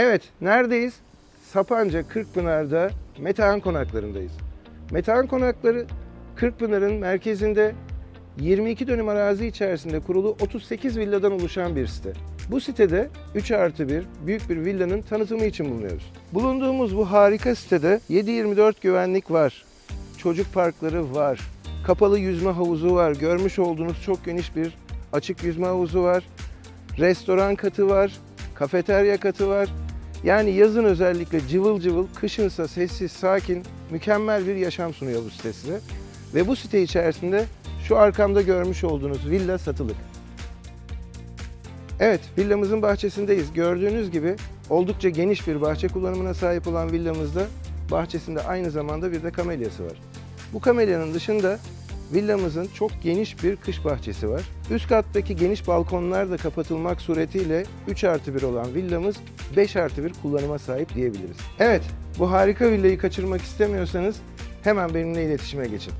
Evet, neredeyiz? Sapanca Kırkpınar'da Metehan Konakları'ndayız. Metehan Konakları Kırkpınar'ın merkezinde 22 dönüm arazi içerisinde kurulu 38 villadan oluşan bir site. Bu sitede 3 artı 1 büyük bir villanın tanıtımı için bulunuyoruz. Bulunduğumuz bu harika sitede 7-24 güvenlik var, çocuk parkları var, kapalı yüzme havuzu var, görmüş olduğunuz çok geniş bir açık yüzme havuzu var, restoran katı var, kafeterya katı var. Yani yazın özellikle cıvıl cıvıl, kışınsa sessiz, sakin, mükemmel bir yaşam sunuyor bu site size. Ve bu site içerisinde şu arkamda görmüş olduğunuz villa satılık. Evet, villamızın bahçesindeyiz. Gördüğünüz gibi oldukça geniş bir bahçe kullanımına sahip olan villamızda bahçesinde aynı zamanda bir de kamelyası var. Bu kamelyanın dışında villamızın çok geniş bir kış bahçesi var. Üst kattaki geniş balkonlar da kapatılmak suretiyle 3 artı 1 olan villamız 5 artı 1 kullanıma sahip diyebiliriz. Evet, bu harika villayı kaçırmak istemiyorsanız hemen benimle iletişime geçin.